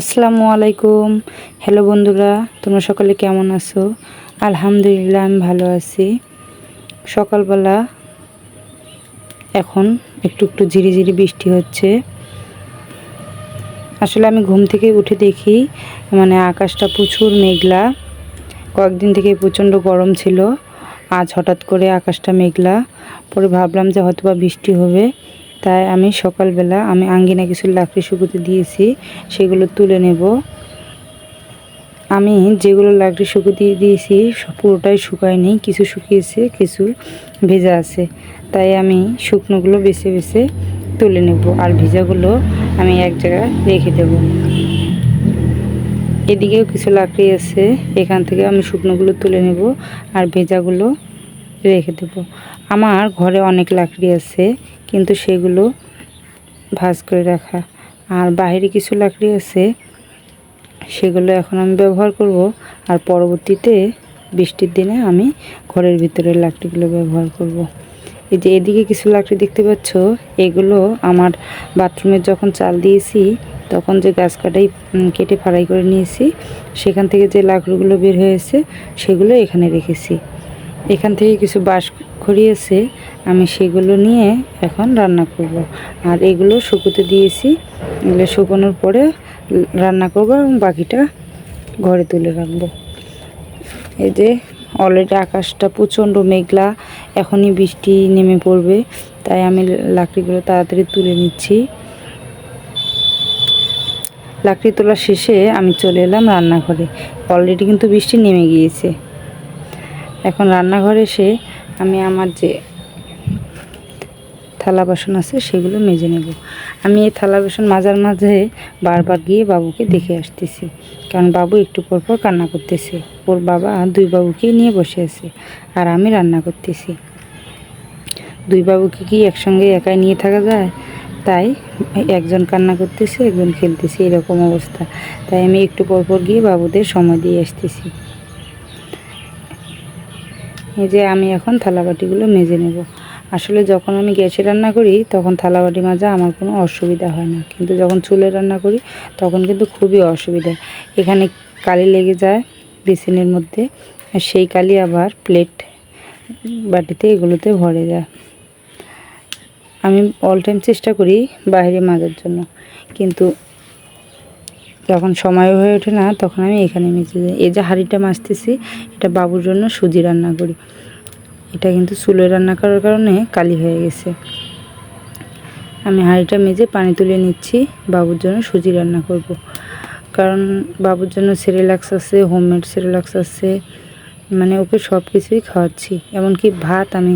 আসসালামু আলাইকুম। হ্যালো বন্ধুরা, তোমরা সকলে কেমন আছো? আলহামদুলিল্লাহ, আমি ভালো আছি। সকালবেলা এখন একটু একটু ঝিরি ঝিরি বৃষ্টি হচ্ছে। আসলে আমি ঘুম থেকে উঠে দেখি মানে আকাশটা প্রচুর মেঘলা। কয়েকদিন থেকে প্রচণ্ড গরম ছিল, আজ হঠাৎ করে আকাশটা মেঘলা। পরে ভাবলাম যে হয়তো বা বৃষ্টি হবে। তাই আমি সকালবেলা আমি আঙ্গিনা কিছু লাকড়ি শুকোতে দিয়েছি, সেগুলো তুলে নেব। আমি যেগুলো লাকড়ি শুকোতে দিয়েছি, পুরোটাই শুকায়নি কিছু শুকিয়েছে, কিছু ভেজা আছে। তাই আমি শুকনোগুলো বেছে বেছে তুলে নেব আর ভেজাগুলো আমি এক জায়গায় রেখে দেব। এদিকেও কিছু লাকড়ি আছে, এখান থেকে আমি শুকনোগুলো তুলে নেব আর ভেজাগুলো রেখে দেব। আমার ঘরে অনেক লাকড়ি আছে কিন্তু সেগুলো ভাজ করে রাখা। আর বাইরে কিছু লাকড়ি আছে, সেগুলো এখন আমি ব্যবহার করব। আর পরবর্তীতে বৃষ্টির দিনে আমি ঘরের ভিতরে লাকড়িগুলো ব্যবহার করব। এই যে এদিকে কিছু লাকড়ি দেখতে পাচ্ছ, এগুলো আমার বাথরুমে যখন চাল দিয়েছি, তখন যে গাছ কাটাই কেটে ফাড়াই করে নিয়েছি, সেখান থেকে যে লাকড়িগুলো বের হয়েছে, সেগুলো এখানে রেখেছি। এখান থেকে কিছু বাঁশ খড়িয়েছে, আমি সেগুলো নিয়ে এখন রান্না করব। আর এগুলো শুকোতে দিয়েছি, এগুলো শুকোনোর পরে রান্না করব এবং বাকিটা ঘরে তুলে রাখব। এই যে অলরেডি আকাশটা প্রচণ্ড মেঘলা, এখনই বৃষ্টি নেমে পড়বে, তাই আমি লাকড়িগুলো তাড়াতাড়ি তুলে নিচ্ছি। লাকড়ি তোলা শেষে আমি চলে এলাম রান্নাঘরে। অলরেডি কিন্তু বৃষ্টি নেমে গিয়েছে। এখন রান্নাঘরে এসে আমি আমার যে থালা বাসন আছে সেগুলো মেজে নেব। আমি এই থালা বাসন মাজার মাঝে বারবার গিয়ে বাবুকে দেখে আসতেছি। কারণ বাবু একটু পর পর কান্না করতেছে। ওর বাবা দুই বাবুকে নিয়ে বসে আছে আর আমি রান্না করতেছি। দুই বাবুকে কি একসঙ্গে একাই নিয়ে থাকা যায়? তাই একজন কান্না করতেছে, একজন খেলতেছে, এরকম অবস্থা। তাই আমি একটু পর পর গিয়ে বাবুদের সময় দিয়ে আসতেছি। এই যে আমি এখন থালাবাটিগুলো মেজে নেব। আসলে যখন আমি গ্যাসে রান্না করি, তখন থালাবাটি মাজা আমার কোনো অসুবিধা হয় না। কিন্তু যখন চুলে রান্না করি, তখন কিন্তু খুবই অসুবিধা। এখানে কালি লেগে যায় বেসিনের মধ্যে, সেই কালি আবার প্লেট বাটিতে এগুলোতে ভরে যায়। আমি অল টাইম চেষ্টা করি বাইরে মাজার জন্য। কিন্তু যখন সময় হয়ে ওঠে না, তখন আমি এখানে মেজে যাই এই যে হাঁড়িটা মাজতেছি, এটা বাবুর জন্য সুজি রান্না করি। এটা কিন্তু চুলে রান্না করার কারণে কালি হয়ে গেছে। আমি হাঁড়িটা মেজে পানি তুলে নিচ্ছি, বাবুর জন্য সুজি রান্না করব। কারণ বাবুর জন্য সেরেলাক্স আছে, হোমমেড সেরেলাক্স আছে মানে ওকে সব কিছুই খাওয়াচ্ছি। এমনকি ভাত আমি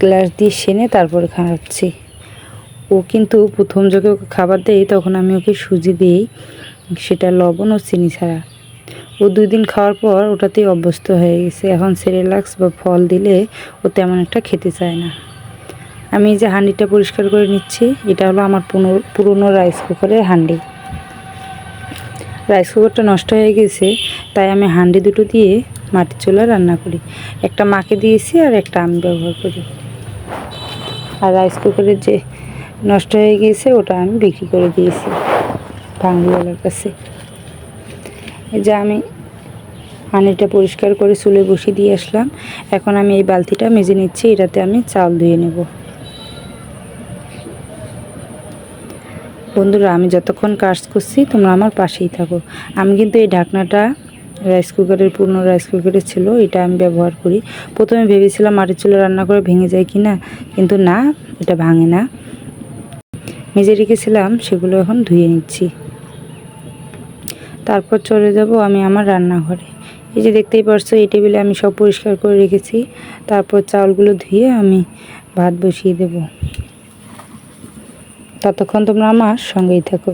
গ্লাস দিয়ে সেনে তারপরে খাওয়াচ্ছি। ও কিন্তু প্রথম যখন ওকে খাবার দেয়, তখন আমি ওকে সুজি দিই, সেটা লবণ ও চিনি ছাড়া। ও দুই দিন খাওয়ার পর ওটাতেই অভ্যস্ত হয়ে গেছে। এখন সেরেলাক্স বা ফল দিলে ও তেমন একটা খেতে চায় না। আমি যে হাঁডিটা পরিষ্কার করে নিচ্ছি, এটা হলো আমার পুরনো রাইস কুকারের হাঁডি। রাইস কুকারটা নষ্ট হয়ে গেছে, তাই আমি হাঁডি দুটো দিয়ে মাটির চুলা রান্না করি। একটা মাকে দিয়েছি আর একটা আমি ব্যবহার করি। আর রাইস কুকারের যে নষ্ট হয়ে গিয়েছে, ওটা আমি বিক্রি করে দিয়েছি ভাঙ্গিওয়ালার কাছে। এই যে আমি পানিটা পরিষ্কার করে চুলে বসিয়ে দিয়ে আসলাম। এখন আমি এই বালতিটা মেজে নিচ্ছি, এটাতে আমি চাল ধুয়ে নেব। বন্ধুরা, আমি যতক্ষণ কাজ করছি, তোমরা আমার পাশেই থাকো। আমি কিন্তু এই ঢাকনাটা রাইস কুকারের, পুরনো রাইস কুকারের ছিল, এটা আমি ব্যবহার করি। প্রথমে ভেবেছিলাম মাটির চুলে রান্না করে ভেঙে যায় কি না কিন্তু না, এটা ভাঙে না। মেজে রেখেছিলাম, সেগুলো এখন ধুয়ে নিচ্ছি। তারপর চলে যাব আমি আমার রান্নাঘরে। এই যে দেখতেই পারছ, এই টেবিলে আমি সব পরিষ্কার করে রেখেছি। তারপর চাউলগুলো ধুয়ে আমি ভাত বসিয়ে দেব। ততক্ষণ তোমরা আমার সঙ্গেই থাকো।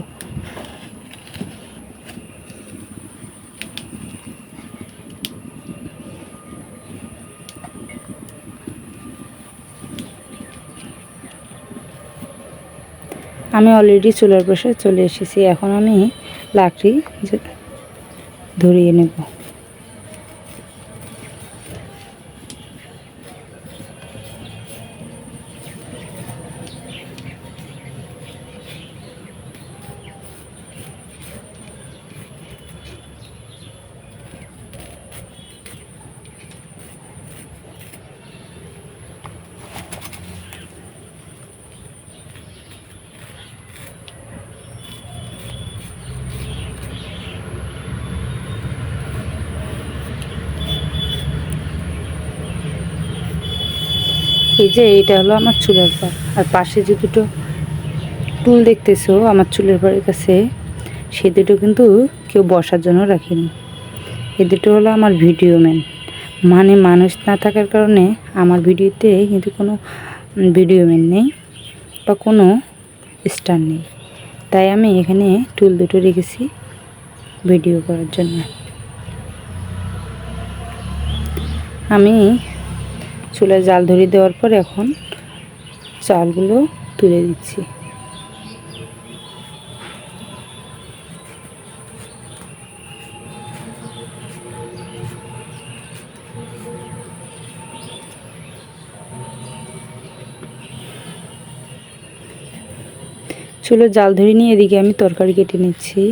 আমি অলরেডি চুলার পাশে চলে এসেছি। এখন আমি লাকড়ি ধরিয়ে নেব। এই যে এটা হলো আমার চুলের পাড়। আর পাশে যে দুটো টুল দেখতেছো আমার চুলের পাড়ের কাছে, সে দুটো কিন্তু কেউ বসার জন্য রাখিনি। এ দুটো হলো আমার ভিডিও ম্যান। মানে মানুষ না থাকার কারণে আমার ভিডিওতে কিন্তু কোনো ভিডিও ম্যান নেই বা কোনো স্টার নেই। তাই আমি এখানে টুল দুটো রেখেছি ভিডিও করার জন্য। আমি চুলে জাল ধরিয়ে দেওয়ার পর এখন চালগুলো তুলে দিচ্ছি। চুলো জাল ধরে নিয়ে এদিকে আমি তরকারি কেটে নিচ্ছি।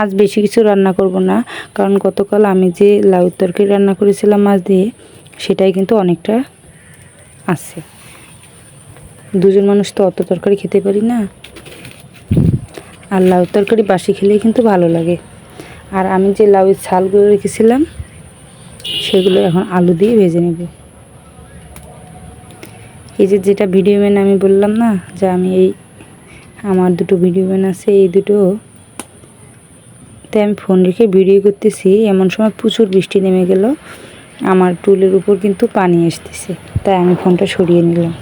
আজ বেশি কিছু রান্না করব না, কারণ গতকাল আমি যে লাউ তরকারি রান্না করেছিলাম মাছ দিয়ে, সেটাই কিন্তু অনেকটা আছে। দুজন মানুষ তো অত তরকারি খেতে পারি না। আর লাউ তরকারি বাসি খেলেই কিন্তু ভালো লাগে। আর আমি যে লাউয়ের ছালগুলো রেখেছিলাম, সেগুলো এখন আলু দিয়ে ভেজে নেব। এই যে যেটা ভিডিও ম্যান আমি বললাম না, যে আমি এই, আমার দুটো ভিডিও ম্যান আছে, এই দুটো তাই আমি ফোন রেখে ভিডিও করতেছি। এমন সময় প্রচুর বৃষ্টি নেমে গেল। আমার টুলের উপর কিন্তু পানি আসতেছে। তাই আমি ফোনটা সরিয়ে নিলাম।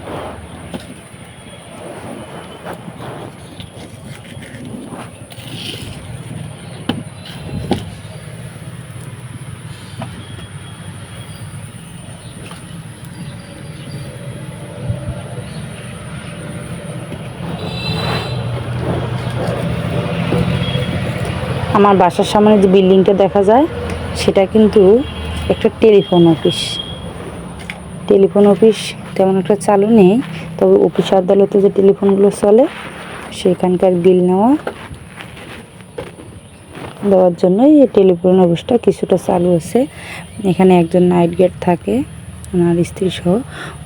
আমার বাসার সামনে যে বিল্ডিংটা দেখা যায়, সেটা কিন্তু একটা টেলিফোন অফিস। টেলিফোন অফিস তেমন একটা চালু নেই, তবে অফিস আদালতে যে টেলিফোনগুলো চলে, সেখানকার বিল নেওয়া দেওয়ার জন্যই এই টেলিফোন অফিসটা কিছুটা চালু আছে। এখানে একজন নাইট গেট থাকে, ওনার স্ত্রী সহ,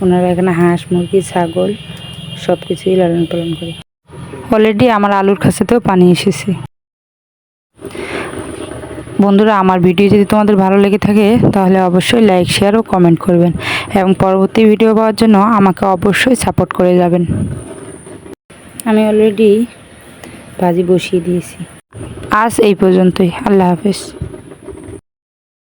ওনারা এখানে হাঁস, মুরগি, ছাগল সব কিছুই লালন পালন করে। অলরেডি আমার আলুর খাসেতেও পানি এসেছে। বন্ধুরা আমার ভিডিও যদি তোমাদের ভালো লেগে থাকে তাহলে অবশ্যই লাইক শেয়ার ও কমেন্ট করবেন এবং পরবর্তী ভিডিও পাওয়ার জন্য আমাকে অবশ্যই সাপোর্ট করে যাবেন। আমি অলরেডি ভাজি বসিয়ে দিয়েছি। আজ এই পর্যন্তই। আল্লাহ হাফেজ।